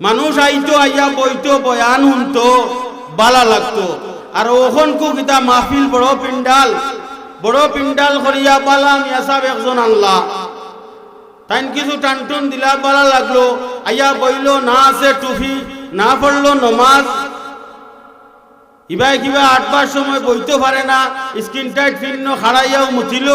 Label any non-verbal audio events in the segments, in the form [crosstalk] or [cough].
মানুষ আইতো, আইয়া বইতো, বয়ান শুনতো, বালা লাগতো। আর ওখন কিতা মাহফিল, বড় পিন্ডাল বড় পিন্ডাল করিয়া বালা মিয়া সাহেব একজন আল্লাহ। তাইন কিছু টানটুন দিলা, বালা লাগল। আইয়া বইলো, না আছে টুফি, না পড়ল নমাজ। ইবাই কিবা আটবার সময় বইতে পারে না স্ক্রিন টাইট ফিন্ন খাড়াইয়াও মুছিল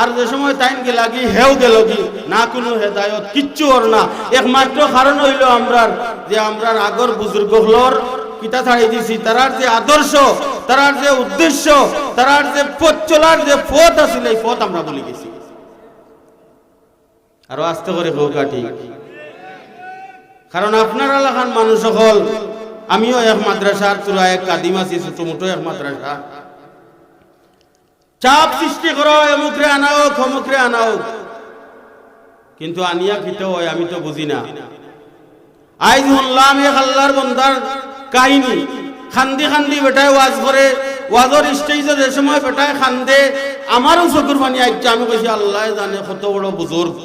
আর যে সময় টাইম গে লাগি হেও গেল কি না কোনো হেদায়ত, কিচ্ছু ওর না। একমাত্র কারণ হইল আমরার, যে আমরার আগর বুজুর্গ হলর কিতা ছাড়াই দিছি, তারার যে আদর্শ, তারার যে উদ্দেশ্য, তারার যে পথ চলার যে পথ আছিল, এই পথ আমরা বলে গেছি। আরও আস্তে করে হোকা ঠিক কারণ আপনার এলাকার মানুষ সকল আমিও এক মাদ্রাসার চূড়া এক কাদিম আছি ছোট মোটো এক মাদ্রাসা। চাপ সৃষ্টি করো এমুখরে আনাও খমুখরে আনাও কিন্তু আনিয়া খিতে হয়, আমি তো বুঝি না। আইজ শুনলাম, এক আল্লাহর বন্দার কাহিনী। খান্দি খান্দি বেটায় ওয়াজ করে ওয়াজর স্টেজে যে সময় বেটায় খান্দে আমারও চকুর পানি আইছে আমি কইছি আল্লাহ জানে, কত বড় বুজুর্গ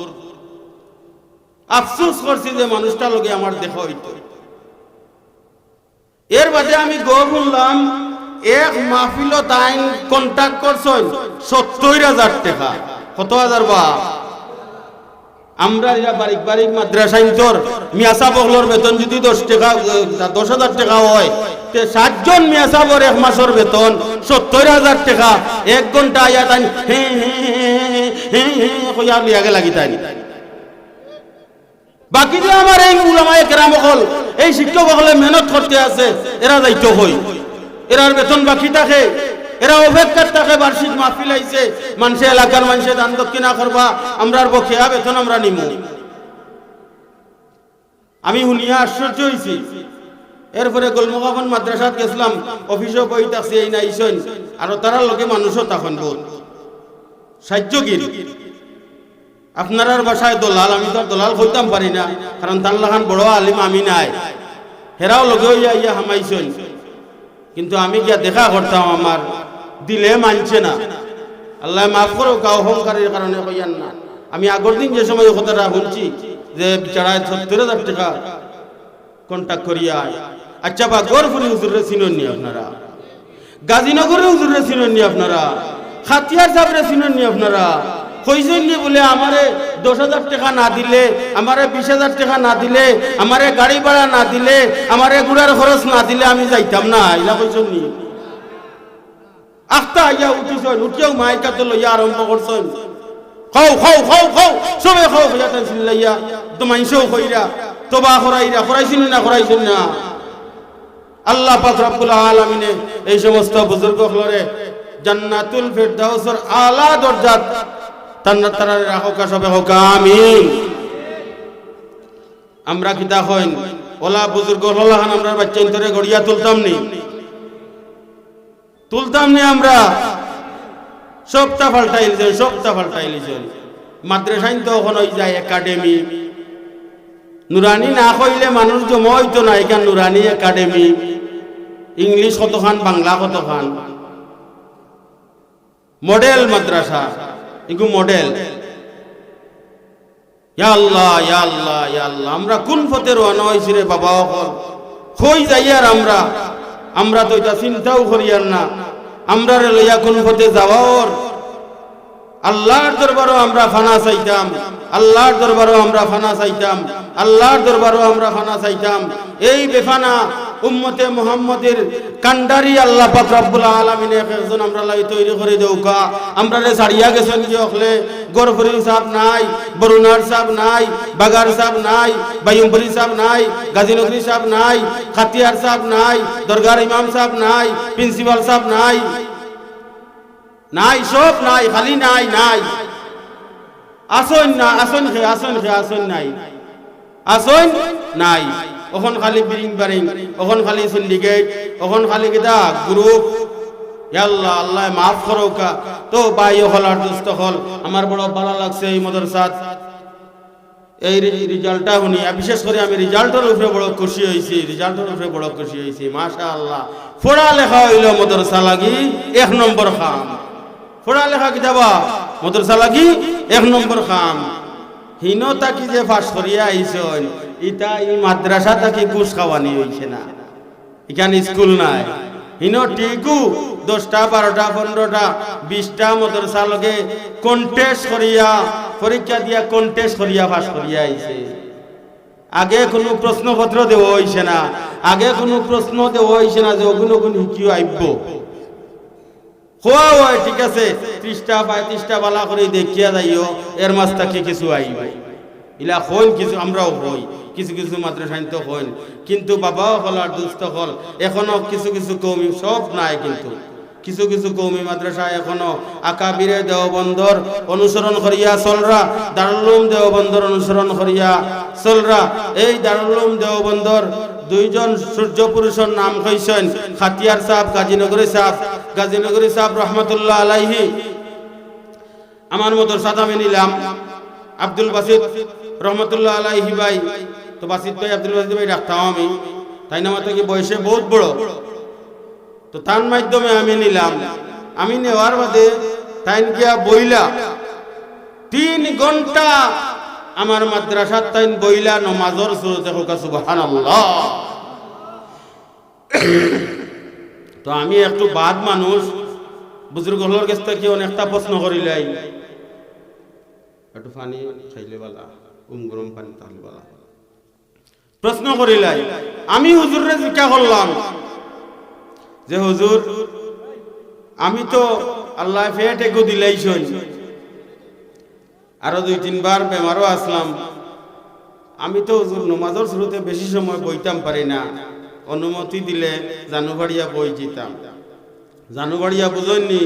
আফসোস করছি যে মানুষটা লগে আমার দেখা হইতো এর বাদে আমি গো শুনলাম এক মাহফিল তাইন কন্ট্যাক্ট করছেন সত্তর হাজার টাকা কত হাজার বা আমরা এরা বারিক বারিক মাদ্রাসা ইন্তর মিয়াসা বগলর বেতন যদি দশ টাকা দশ হাজার টাকা হয় সাতজন মিয়াসাবর এক মাসের বেতন সত্তর হাজার টাকা এক ঘণ্টা আয়া তাই হে হে হে হে কইয়া লিয়াগে লাগি তাই বাকি যে আমার এই উলামায়ে কেরাম হল এই শিক্ষক হলে মেহনত করতে আছে, এরা দায়িত্ব হই এরার বেতন বাকি থাকে, এরা অপেক্ষার থাকে, বার্ষিক মাহফিল আইছে মানুষে এলাকার মানুষে দান দক্ষিণা করবা, আমরার বকেয়া বেতন আমরা নিমু। আমি শুনিয়া আশ্চর্য হয়েছি এরপরে গোলমুখাবন মাদ্রাসাত গেছিলাম, অফিসও বই থাকছে এই নাইছেন আর তারার লগে মানুষও তখন বহুত সাহায্যগির। আপনার বাসায় দলাল, আমি তো দলাল হইতাম পারি না, কারণ তার লাগান বড় আলিম আমি নাই। হেরাও লগে ইয়া ইয়া হামাইছেন। কিন্তু আমি গিয়া দেখা করতাম আমার, দিলে মানছে না। আল্লাহ মাফ করো কা অহংকারের কারণে কইয়ান না। আমি আগর দিন যে সময় কথাটা শুনছি, যে বিচারায় সত্তর হাজার টাকা কন্ট্যাক্ট করিয়া আচ্ছা বা গড়ফুরি হুজুরে চিনননি আপনারা? গাজীনগরে হুজুরে চিনননি আপনারা? খাতিয়ার সাবরে চিনননি আপনারা? কইছেন নি বলে আমারে দশ হাজার টাকা না দিলে, আমারে বিশ হাজার টাকা না দিলে, আমারে গাড়ি ভাড়া না দিলে, আমারে গুড়ার খরচ না দিলে আমি যাইতাম না কইছেন নি আখতা আইয়া উঠিছেন, উঠিয়াও মাইকা তো লইয়া আরম্ভ করছেন। খাও খাও খাও খাও, সবে খাও খাইয়া তাই চিল্লাইয়া তো কইরা তোবা খরাইরা না, খরাইছেন না। আল্লাহ পাক রব্বুল আলামিনে এই সমস্ত বুজুর্গ জান্নাতুল ফিরদাউসের আলা দরজাত আমরা কিতা হইন? ওলা বুজুর্গ হলাহান আমরা বাচ্চা ইন্তরে গড়িয়া তুলতাম নি। তুলতাম নি আমরা। সবটা পাল্টাইলিছে সবটা পাল্টাইলিছে মাদ্রাসাইন তো ওই যায় একাডেমি। নুরানি না কইলে মানুষ জমা হইতো না এখান নুরানি একাডেমি। ইংলিশ কতখান, বাংলা কতখান? মডেল মাদ্রাসা। এগু মডেল। আল্লাহ আল্লাহ আল্লাহ। আমরা কোন পথে রওনা হইছি রে বাবা অকল কই যাই আর আমরা? আমরা তো এটা চিন্তাও করি আর না। আমরা রে লইয়া কোন পথে যাওয়ার আল্লাহর দরবারও আমরা ফানা চাইতাম। আল্লাহর দরবারও আমরা ফানা চাইতাম। আল্লাহর দরবারও আমরা ফানা চাইতাম। এই বেফানা উম্মতে মুহাম্মদের কান্ডারি আল্লাহ পাক রব্বুল আলামিন একজন আমরা লাই তৈরি করে দেউকা। আমরা রে সারিয়া গেছেন কি হলে গরফরি সাহেব নাই, বরুণার সাহেব নাই, বাগার সাহেব নাই বাইম্বরি সাহেব নাই গাজীনগরী সাহেব নাই, খাতিয়ার সাহেব নাই, দরগার ইমাম সাহেব নাই, প্রিন্সিপাল সাহেব নাই। নাই, সব নাই, খালি নাই নাই। আসন না আসন খে আসন খে আসন নাই। আসন নাই। ওখন খালি বিরিং বারিং ওখন খালি সিন্ডিকেট ওখন খালি কিতা গ্রুপ আল্লাহ আল্লাহ, মাফ করো কা তো বাই হল আর দুস্থ হল। আমার বড় ভালো লাগছে এই মদরসাত। এই রেজাল্টটা শুনি। বিশেষ করে আমি রেজাল্টের উপরে বড় খুশি হয়েছি, রেজাল্টের উপরে বড় খুশি হয়েছি। মাশা আল্লাহ লেখা হইল মদরসা লাগি, এক নম্বর খাম। পড়া লেখা কি যাবা মদরসা লাগি, এক নম্বর খাম। হীনতা কি যে ফাঁস করিয়া আইসন ইটা এই মাদ্রাসা থাকি ঘুষ খাওয়ানি হইছে না। এখানে স্কুল নাই। হিনো টিকু দশটা, বারোটা, পনেরোটা, বিশটা মদরসা লগে কন্টেস্ট করিয়া, পরীক্ষা দিয়া কন্টেস্ট করিয়া পাস করিয়া আইছে। আগে কোনো প্রশ্নপত্র দেওয়া হইছে না। আগে কোনো প্রশ্ন দেওয়া হইছে না যে অগুন অগুন শিকিও আইব হওয়া হয়, ঠিক আছে, ত্রিশটা, পঁয়ত্রিশটা বালা করে দেখিয়া যাইও, এর মাছ থাকি কিছু আইব। ইলা হইন কিছু, আমরাও হই। কিছু কিছু মাত্র শান্ত হইন। কিন্তু বাবাও হল আর দুস্থ হল। এখনও কিছু কিছু কৌমি সব নাই কিন্তু। কিছু কিছু কৌমি মাদ্রাসা এখনও আকাবিরে দেওবন্দর অনুসরণ করিয়া চলরা। দারুলুম দেওবন্দর অনুসরণ করিয়া চলরা। এই দারুলুম দেওবন্দর দুইজন সূর্য পুরুষের নাম কইছেন খাতিয়ার সাহ গাজীনগরী সাহ গাজীনগরী সাহ রহমতুল্লাহ আলাইহি। আমার মতো সাদামে নিলাম। আব্দুল বাসিদ রহমতুল্লাহ আলাইহি ভাই। তো বাসিদ ভাই, আব্দুল বাসিদ ভাই রাখতাম আমি। তাই না মাত্র কি বয়সে বহুত বড়। তো তার মাধ্যমে আমি নিলাম। আমি নেওয়ার বাদে তাই গিয়া বইলা। তিন ঘণ্টা আমার মাদ্রাসার তাইন বইলা নমাজর সুরতে হোক সুবহান তো আমি একটু বাদ মানুষ। বুজুর্গ হলোর কাছ থেকে অনেকটা প্রশ্ন করিলাই। একটু পানি খাইলে বালা, উম গরম পানি তাহলে বালা। প্রশ্ন করিলাই, আমি হুজুরে জিজ্ঞা করলাম যে, হুজুর, আমি তো আল্লাহ ফেট একু দিলাইছই আরও দুই তিনবার বেমারও আসলাম। আমি তো হুজুর নমাজের শুরুতে বেশি সময় বইতাম পারি না। অনুমতি দিলে জানুবাড়িয়া বই যেতাম জানুবাড়িয়া বুঝননি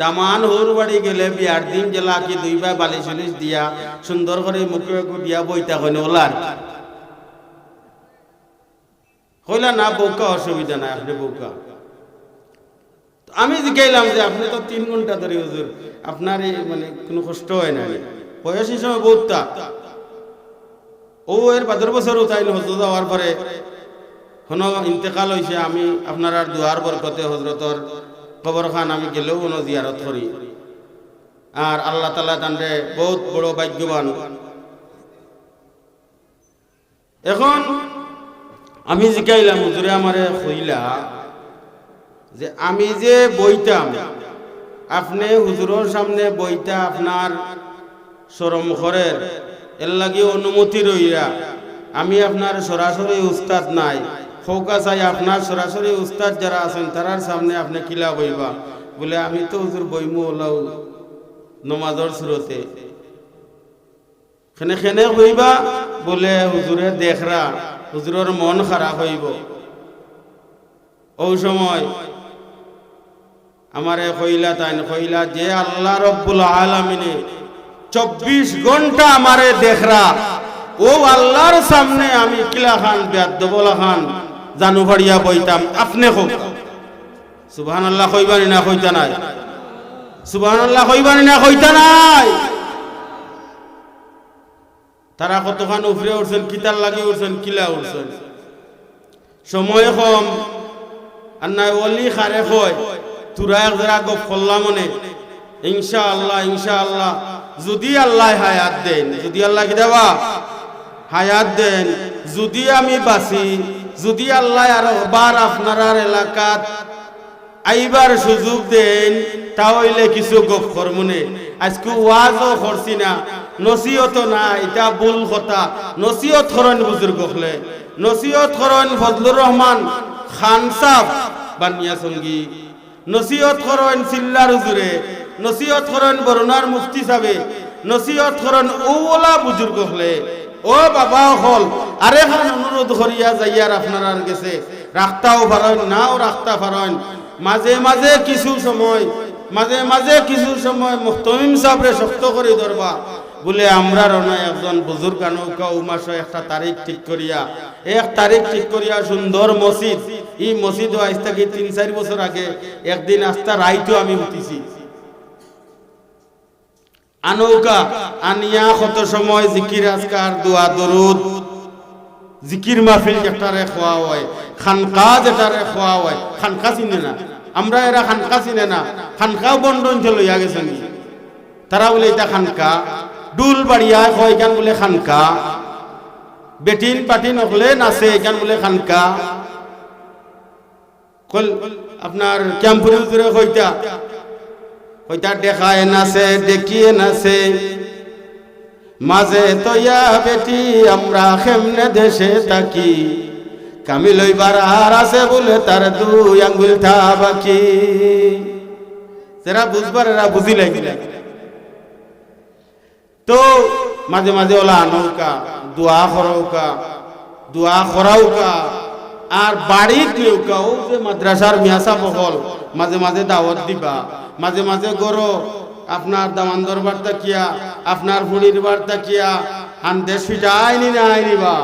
দামান হোর বাড়ি গেলে বিয়ার দিন জেলা কি দুইবার বালিশ দিয়া সুন্দর করে মুখে দিয়া বইতা হয় ওলার। হইলা না বউকা অসুবিধা নাই, আপনি বউকা তো আমি গেলাম যে, আপনি তো তিন ঘণ্টা ধরে, হুজুর, আপনার মানে কোনো কষ্ট হয় না বয়স হিসেবে বহুতটা ও এর বাদর বছরও তাই হজরত যাওয়ার পরে কোনো ইন্তেকাল হয়েছে আমি আপনার আর দুয়ার বরকতে হজরতর খবর খান আমি গেলেও কোনো জিয়ারত করি। আর আল্লাহ তালা তান্ডে বহুত বড় ভাগ্যবান। এখন আমি জিকাইলাম হুজুরে আমারে কইলা যে আমি যে বইতাম, আপনি হুজুরের সামনে বইটা আপনার শরম করের এর লাগি অনুমতি রইয়া, আমি আপনার সরাসরি উস্তাদ নাই ফৌকা চাই আপনার সরাসরি উস্তাদ যারা আছেন, তারার সামনে আপনি কিলা বইবা? বলে, আমি তো হুজুর বইমু ওলাও নমাজর সুরতে। খেনে খেনে হইবা বলে, হুজুরে দেখরা হুজুরের মন খারাপ হইব। ও সময় আমারে কইলা তাই কইলা যে আল্লাহ রব্বুল আলমিনে চব্বিশ ঘণ্টা আমারে দেখরা, ও আল্লাহর সামনে আমি কিলা খান বেদ্য বলা খান, জানু ভাড়িয়া বইতাম, আপনি হোক সুবহান আল্লাহ কইবানি না কইতা নাই? সুবহান আল্লাহ কইবানি না কইতা নাই? তারা কতখান উফরে উঠছেন কিতার লাগি উঠছেন কিলা উঠছেন? সময় কম, আর নাই অলি খারে কয়, তুরা এক গপ করলাম মনে। ইনশা আল্লাহ ইনশা আল্লাহ যদি আল্লাহ হায়াত দেন, যদি আল্লাহ কি দেবা হায়াত দেন। যদি আমি বাঁচি, যদি আল্লাহ আর বার আপনার এলাকাত আইবার সুযোগ দেন, তাহলে কিছু গপ করমুনে আজকে ওয়াজও করছি না। নসিহত না এটা ভুল কথা। নসিহত করেন বুজুর্গ হলে, নসিহত করেন ফজলুর রহমান খান সাহ বানিয়া সঙ্গী। নসিহত করেন সিল্লার হুজুরে, নসিহত করেন বরুণার মুফতি সাবে, নসিহত করেন ওলা বুজুর্গ হলে, ও বাবা হল, আরে খান অনুরোধ করিয়া যাইয়ার আপনার গেছে। রাখতাও পারেন নাও রাখতা পারেন মাঝে মাঝে কিছু সময়, মাঝে মাঝে কিছু সময় মুহতমিম সাহেবরে শক্ত করে ধরবা বলে, আমরা রনা একজন বুজুর্গ, নৌকা উমাস একটা তারিখ ঠিক করিয়া। এক তারিখ ঠিক করিয়া সুন্দর মসজিদ। এই মসজিদ আজ থেকে তিন, চার বছর আগে একদিন আস্তা রাইতো আমি উঠিছি। আনৌকা আনিয়া কত সময় জিকির, আজকার, দোয়া, দরুদ। জিকির মাহফিল যেটারে খোয়া হয়, খানকা যেটারে খোয়া হয়, খানকা চিনে না। আমরা এরা খানকা চিনে না। খানকাও বন্ডন লইয়া গেছেন তারা বলে, এটা খানকা। ডুল বাড়িয়া কয় গান বলে খানকা? বেটিন পাটিন হলে নাচে এখান বলে খানকা? আপনার ক্যাম্পুর ভিতরে হইতা হইতা দেখায় নাচে, দেখিয়ে নাচে। মাঝে তৈয়া বেটি, আমরা খেমনে দেশে থাকি? কামি লইবার আর আছে বলে তার দুই আঙ্গুল থা বাকি যারা বুঝবার এরা বুঝি লাগিলে তো মাঝে মাঝে ওলা আনৌকা দোয়া করৌকা দোয়া করাউকা আর বাড়িত লেউকা ও যে মাদ্রাসার মিয়াসা বহল মাঝে মাঝে দাওয়াত দিবা মাঝে মাঝে গরো আপনার দামান্দর বার্তা কিয়া আপনার ফুড়ির বার্তা কিয়া হান্দেশ ফিটা আইনি না আইনি বা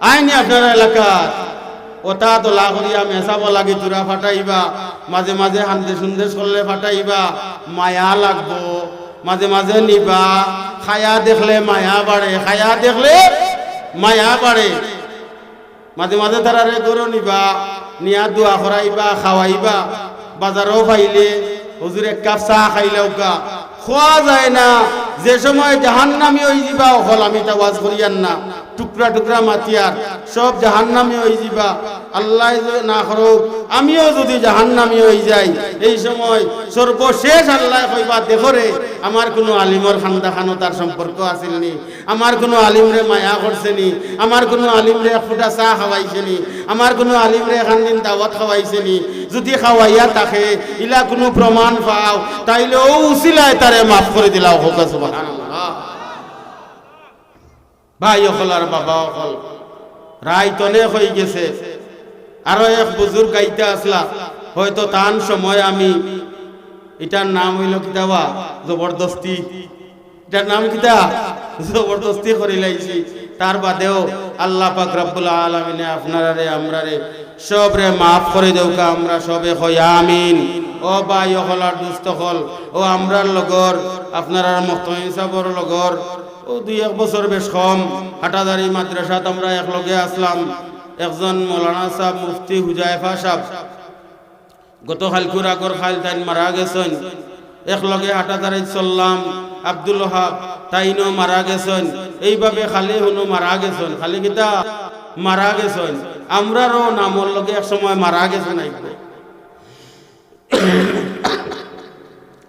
আইনি আপনার এলাকার ওটা তো লাগরিয়া মেসাব লাগি চূড়া ফাটাইবা মাঝে মাঝে হান্দে সুন্দেশ করলে ফাটাইবা, মায়া লাগবো। মাঝে মাঝে নিবা। খায়া দেখলে মায়া বাড়ে, খায়া দেখলে মায়া বাড়ে। মাঝে মাঝে তারারে গরু নিবা, নিয়া দোয়া করাইবা, খাওয়াইবা। বাজারও পাইলে, হুজুর এক কাপ চাহ খাইলেও গা খোয়া যায় না, যে সময় জাহান্নামি ওই দিবা অকল আমি তা ওয়াজ করিয়ান না। টুকরা টুকরা মাতিয়ার সব জাহান্নামি হয়ে যাবা আল্লাহ না করুক, আমিও যদি জাহান্নামি হয়ে যাই, এই সময় সর্বশেষ আল্লাহ কইবা দেখরে আমার কোনো আলিমর খান্দা খানো তার সম্পর্ক নি। আমার কোনো আলিমরে মায়া করছে নি। আমার কোনো আলিমরে এক ফুটা চাহ খাওয়াইছে নি। আমার কোনো আলিমরে এখান দিন দাওয়াত খাওয়াইছে নি। যদি খাওয়াইয়া তাকে ইলা কোনো প্রমাণ পাও তাইলে ও উচিলায় তারে মাফ করে দিলাও হোক, সুবহানাল্লাহ। ভাই অকল আর বাবা অকল। রায় তনে হয়ে গেছে। আরও এক বুজুর্গ গাইতে আসলা। হয়তো তান সময় আমি এটার নাম হইল কিতাবা জবরদস্তি। এটার নাম কিতা জবরদস্তি করি লাইছি। তার বাদেও আল্লাহ পাক রব্বুল আলামিনে আপনারারে, আমরারে সবরে মাফ করে দেউকা আমরা সবে হই, আমিন। ও ভাই হলার দুস্থ হল ও আমরার লগর আপনার মহতমিন সাহর লগর। ও দুই এক বছর বেশ কম। হাটাদারি মাদ্রাসাত আমরা একলগে আসলাম। একজন মৌলানা সাহেব, মুফতি হুজাইফা সাহেব। গত খালকুর আগর খাল তাইন মারা গেছেন। একলগে হাটাদারি চললাম। আব্দুল হাব তাইনও মারা গেছেন। এইভাবে খালি হনু মারা গেছেন। খালি কিতা? মারা গেছেন। আমরারও নামর লগে এক সময় মারা গেছেন আইব [coughs]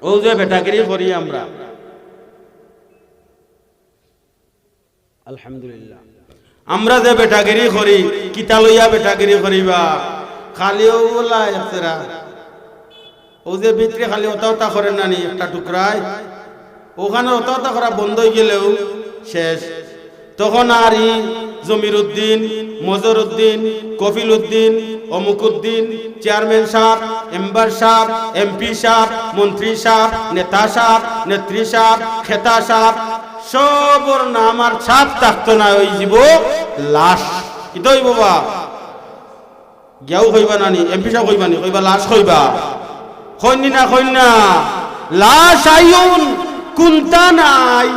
ও যে বেটাগিরি করি আমরা। আলহামদুলিল্লাহ। আমরা যে বেটাগিরি করি, কিতা লইয়া বেটাগিরি করিবা? খালিও বলা একসেরা ও যে ভিতরে খালি ওটা ওটা করে নানি, একটা টুকরায়। ওখানে ওটা ওটা করা বন্ধ হয়ে গেলেও শেষ। তখন আর ই জমির উদ্দিন মজর উদ্দিন কফিল উদ্দিন অমুক উদ্দিন চেয়ারম্যান সাহেব, এম্বার সাহেব, এমপি সাহেব, মন্ত্রী সাহেব, নেতা সাহেব, নেত্রী সাহেব, খেতা সাহেব সবর নাম আর ছাপ থাকতো না, ওই জীব লাশ। ইতই বাবা। গিয়াও কইবা নানি এমপি সাহেব কইবা নি কইবা লাশ কইবা কইনি না কইন না। লাশ আইউন কুন্তা নাই।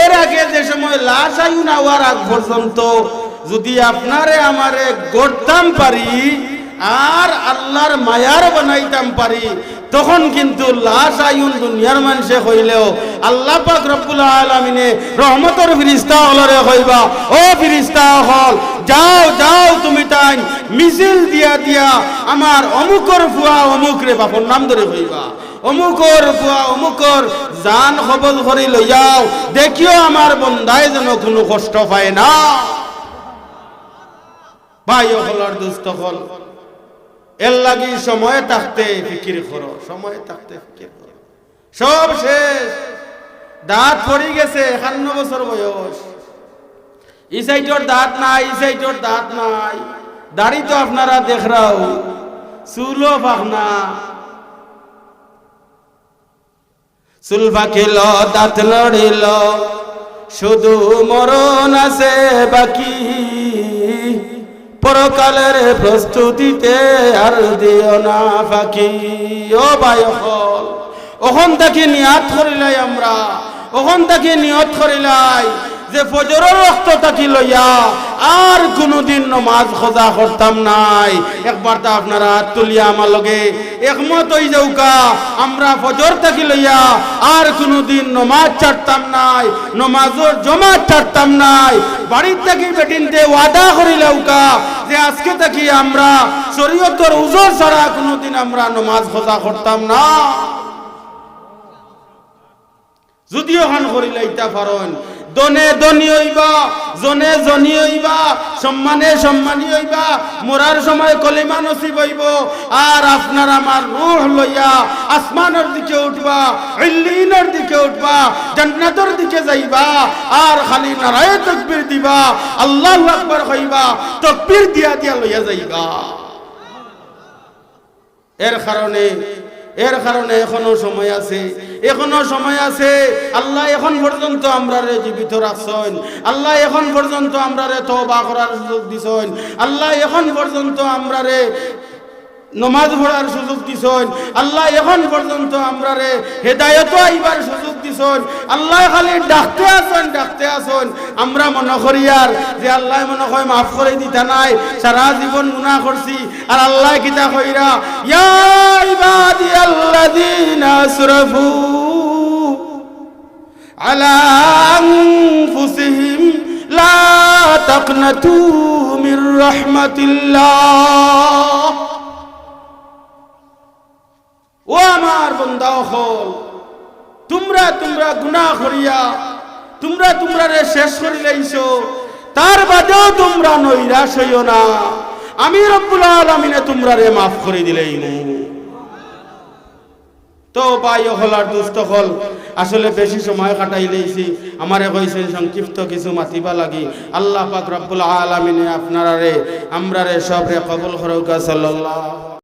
এর আগে যে সময় লাশ আইউন আওয়ার আগ পর্যন্ত যদি আপনারে আমারে গড়তাম পারি, আর আল্লাহর মায়ার বানাইতাম পারি তখন কিন্তু লাশ আয়ুন দুনিয়ার মানুষে হইলেও আল্লাহ পাক রব্বুল আলামিনে রহমতের ফিরিস্তা হলরে কইবা ও ফিরিস্তা হল, যাও যাও তুমি তাই মিছিল দিয়া দিয়া আমার অমুকর ফুয়া অমুক রে বাপর নাম ধরে কইবা অমুকর ফুয়া অমুকর জান খবল করে লইয়াও, দেখিও আমার বন্দায় যেন কোনো কষ্ট পায় না। ভাই হলার দুস্থ হল। এর লাগি সময়ে থাকতে ফিকির করো, সময়ে থাকতে ফিকির করো। সব শেষ। দাঁত পড়ি গেছে, একান্ন বছর বয়স। এই সাইডর দাঁত নাই, এই সাইডর দাঁত নাই। দাড়ি তো আপনারা দেখরাও চুলো পাখনা চুল পাখিল দাঁত লড়িল শুধু মরণ আছে বাকি। পরকালের প্রস্তুতিতে আর দিও না ফাঁকি। ও ভাই ওখন থেকে নিয়াত করিলাই আমরা। ওখান থেকে নিয়ত করিলাই। যে ফজরের রক্তটাকে লইয়া আর কোনোদিন নমাজ খোঁজা করতাম নাই। একবার তা আপনারা তুলিয়া আমার লগে একমত হয়ে যাউকা আমরা ফজর থাকি লইয়া আর কোনোদিন নমাজ ছাড়তাম নাই নমাজর জমা ছাড়তাম নাই। বাড়ির থেকে বেটিনতে ওয়াদা করিলাউকা যে আজকে থাকি আমরা শরীয়তর উজর ছাড়া কোনোদিন আমরা নমাজ খোঁজা করতাম না। যদিও খান করিলে ইটা পারন দনে দনি হইবা, জনে জনি হইবা, সম্মানে সম্মানী হইবা, মরার সময় কলিমা নসিব হইব। আর আপনার আমার রুহ লইয়া আসমানের দিকে উঠবা, ইল্লিনের দিকে উঠবা, জান্নাতের দিকে যাইবা, আর খালি নারায় তকবীর দিবা, আল্লাহু আকবার কইবা তকবীর দিয়া দিয়া লইয়া যাইবা। এর কারণে এর কারণে এখনও সময় আছে, এখনও সময় আছে। আল্লাহ এখন পর্যন্ত আমরা রে জীবিত রাখছেন। আল্লাহ এখন পর্যন্ত আমরা রে তওবা করার সুযোগ দিছেন। আল্লাহ এখন পর্যন্ত আমরা রে নমাজ পড়ার সুযোগ দিছেন। আল্লাহ এখন পর্যন্ত আমরা রে হেদায়ত আইবার সুযোগ দিছেন। আল্লাহ খালি ডাকতে আসেন ডাকতে আসেন আমরা মনে করি আর যে আল্লাহ মনে হয় মাফ করে দিতা নাই। সারা জীবন গুনাহ করছি আর আল্লাহ কিতা কইরা, ইয়া ইবাদি আসরাফু আলা আনফুসিহিম, লা তাকনাতু মির রাহমাতিল্লাহ। তোমরা তোমরা গুনাহ করিয়া, তোমরা তোমরা রে শেষ তার বাদেও তোমরা নৈরাশ হইও না। আমি রব্বুল আলামিনে তোমরা রে মাফ করে দিলেই তো ভাই হলার দুস্থ হল, আসলে বেশি সময় কাটাই লইছি আমারে কইছেন সংক্ষিপ্ত কিছু মাতিবা লাগি। আল্লাহ পাক রব্বুল আলামিনে আপনারা রে আমরা রে সব রে সাল্লাল্লাহু